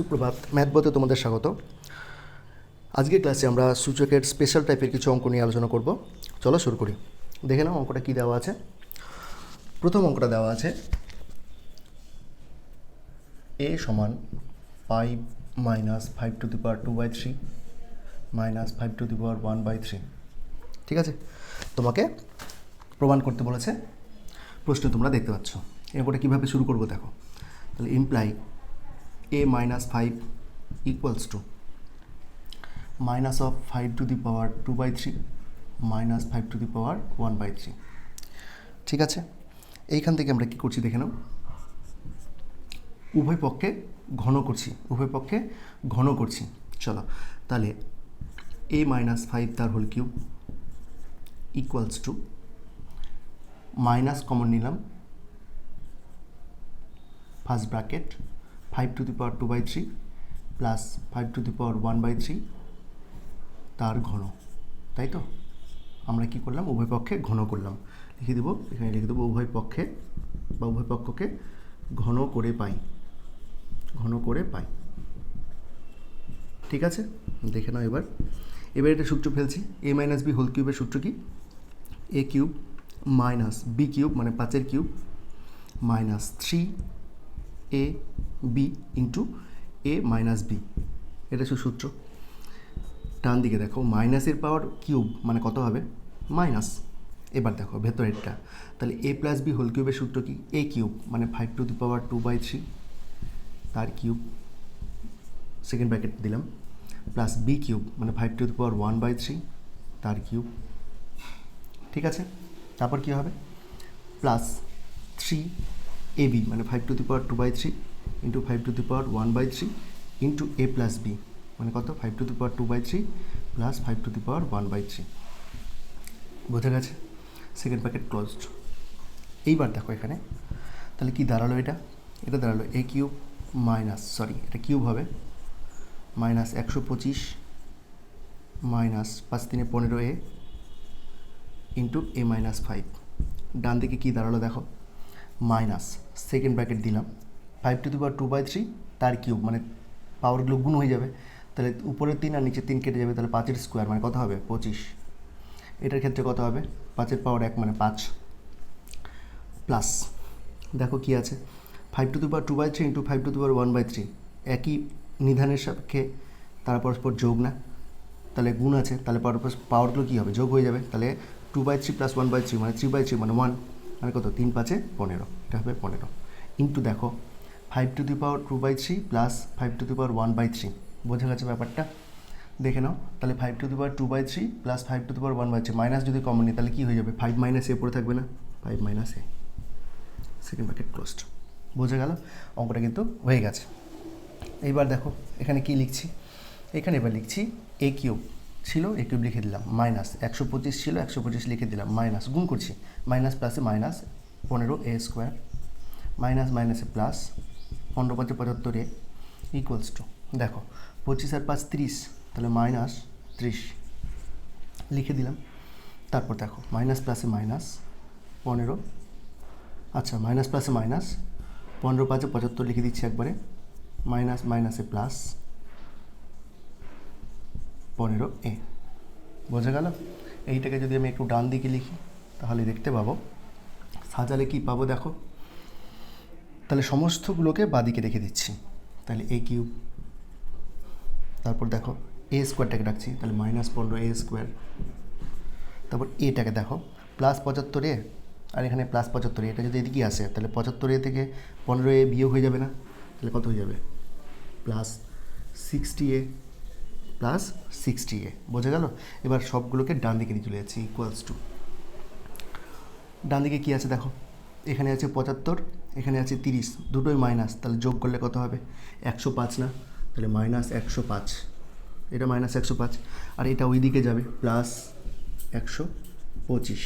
সুপ্রভাত ম্যাথ বতে তোমাদের স্বাগত। আজকের ক্লাসে আমরা সূচকের স্পেশাল টাইপের কিছু অঙ্ক নিয়ে আলোচনা করব। চলো শুরু করি। দেখে নাও অঙ্কটা কী দেওয়া আছে। প্রথম অঙ্কটা দেওয়া আছে। এ সমান five minus five to the power two by three minus five to the power one by three ঠিক আছে? তোমাকে প্রমাণ করতে বলেছে। প্রশ্ন তোমরা দেখতে পাচ্ছ। এই অঙ্কটা কীভাবে শুরু করব দেখো। তাহলে imply a minus 5 equals to minus of 5 to the power 2 by 3 minus 5 to the power 1 by 3 ঠিক আছে? এইখান থেকে আমরা কি করছি দেখে নাও। উভয় পক্ষে ঘন করছি, উভয় পক্ষে ঘন করছি। চলো, তাহলে এ মাইনাস ফাইভ তার whole cube equals to minus common নিলাম first bracket five to the power two by three plus five to the power one by three তার ঘন, তাই তো? আমরা কি করলাম? উভয় পক্ষে ঘন করলাম। লিখে দেবো, এখানে লিখে দেবো উভয় পক্ষে বা উভয় পক্ষকে ঘন করে পাই, ঘন করে পাই। ঠিক আছে? দেখে নাও এবার। এবার এটা সূত্র ফেলছি। এ মাইনাস বি হোল কিউবের সূত্র কি? A cube minus b cube মানে পাঁচের cube minus three a b into a minus b এটা হচ্ছে সূত্র। ডান দিকে দেখো মাইনাসের পাওয়ার কিউব মানে কত হবে? মাইনাস এবার দেখো, ভেতরেরটা। তাহলে এ প্লাস বি হোল কিউবের সূত্র কি? এ কিউব মানে five to the power two by three তার কিউব সেকেন্ড ব্র্যাকেট দিলাম। প্লাস বি কিউব মানে five to the power one by three তার কিউব ঠিক আছে? তারপর কী হবে? প্লাস থ্রি এ বি মানে five to the power two by three into five to the power one by three into a plus b মানে কত? Five to the power two by three plus five to the power one by three বোঝা গেছে? Second packet closed এইবার দেখো এখানে, তাহলে কি দাঁড়াল এটা? এটা দাঁড়াল এ কিউব মাইনাস সরি এটা কিউব হবে। মাইনাস একশো পঁচিশ মাইনাস পাঁচ তিনে পনেরো a into a minus five ডান দিকে কী দাঁড়াল দেখো? মাইনাস সেকেন্ড ব্র্যাকেট দিলাম। Five to the power two by three তার কিউব মানে পাওয়ারগুলো গুণ হয়ে যাবে। তাহলে উপরের তিন আর নিচের তিন কেটে যাবে, তাহলে পাঁচের স্কোয়ার মানে কত হবে? পঁচিশ। এটার ক্ষেত্রে কত হবে? পাঁচের পাওয়ার এক মানে পাঁচ। প্লাস দেখো কি আছে। Five to the power two by three into five to the power one by three একই নিধানের সাপেক্ষে, তারা পরস্পর যোগ না। তাহলে গুণ আছে, তাহলে পরস্পর পাওয়ারগুলো কী হবে? যোগ হয়ে যাবে। তাহলে two by three plus one by three মানে থ্রি বাই থ্রি মানে ওয়ান মানে কত? তিন পাঁচে পনেরো। এটা হবে পনেরো। ইন্টু দেখো five to the power two by three plus five to the power one by three বোঝা গেছে ব্যাপারটা? দেখে নাও, তাহলে five to the power two by three plus five to the power one by three minus যদি common নিই, তাহলে কী হয়ে যাবে? ফাইভ মাইনাস এ পড়ে থাকবে না? Five minus a. Second bracket closed বোঝা গেল? অঙ্কটা কিন্তু হয়ে গেছে। এইবার দেখো, এখানে কি লিখছি? এখানে এবার লিখছি এ কিউব ছিল, এ কিউব লিখে দিলাম, মাইনাস, একশো পঁচিশ ছিল, একশো পঁচিশ লিখে দিলাম, মাইনাস, গুণ করছি, মাইনাস প্লাসে মাইনাস পনেরো এ স্কোয়ার মাইনাস মাইনাসে প্লাস পনেরো পাঁচে পঁচাত্তর এ ইকুয়ালস টু দেখো, পঁচিশ আর পাঁচ ত্রিশ, তাহলে মাইনাস ত্রিশ লিখে দিলাম, তারপর দেখো, মাইনাস প্লাসে মাইনাস পনেরো আচ্ছা মাইনাস প্লাসে মাইনাস পনেরো পাঁচে পঁচাত্তর লিখে দিচ্ছি একবারে, মাইনাস মাইনাসে প্লাস পনেরো এ। বোঝা গেল? এইটাকে যদি আমি একটু ডান দিকে লিখি, তাহলে দেখতে পাবো। সাজালে কি পাবো দেখো? তাহলে সমস্তগুলোকে বাদিকে রেখে দিচ্ছি। তাহলে এ কিউব। তারপর দেখো এ স্কোয়ারটাকে রাখছি, তাহলে মাইনাস পনেরো এ স্কোয়ার। তারপর এটাকে দেখো, প্লাস পঁচাত্তর এ। আর এখানে প্লাস পঁচাত্তর এটা যদি এদিকে আসে, তাহলে পঁচাত্তর এ থেকে পনেরো এ বিয়োগ হয়ে যাবে না? তাহলে কত হয়ে যাবে? Plus sixty a. Plus sixty a বোঝা গেল? এবার সবগুলোকে ডান দিকে নিয়ে চলে যাচ্ছি ইকুয়ালস টু ডান দিকে কী আছে দেখো? এখানে আছে পঁচাত্তর, এখানে আছে তিরিশ, দুটোই মাইনাস তাহলে যোগ করলে কত হবে? একশো পাঁচ না? তাহলে মাইনাস একশো পাঁচ। এটা মাইনাস একশো পাঁচ, আর এটা ওই দিকে যাবে প্লাস একশো পঁচিশ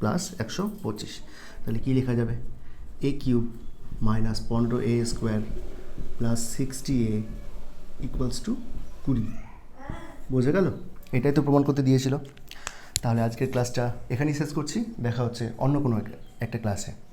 প্লাস একশো পঁচিশ। তাহলে কী লেখা যাবে? এ কিউব মাইনাস পনেরো a square plus sixty a equals to কুড়ি। বোঝা গেল? এটাই তো প্রমাণ করতে দিয়েছিল। তাহলে আজকের ক্লাসটা এখানেই শেষ করছি। দেখা হচ্ছে অন্য কোনো একটা ক্লাসে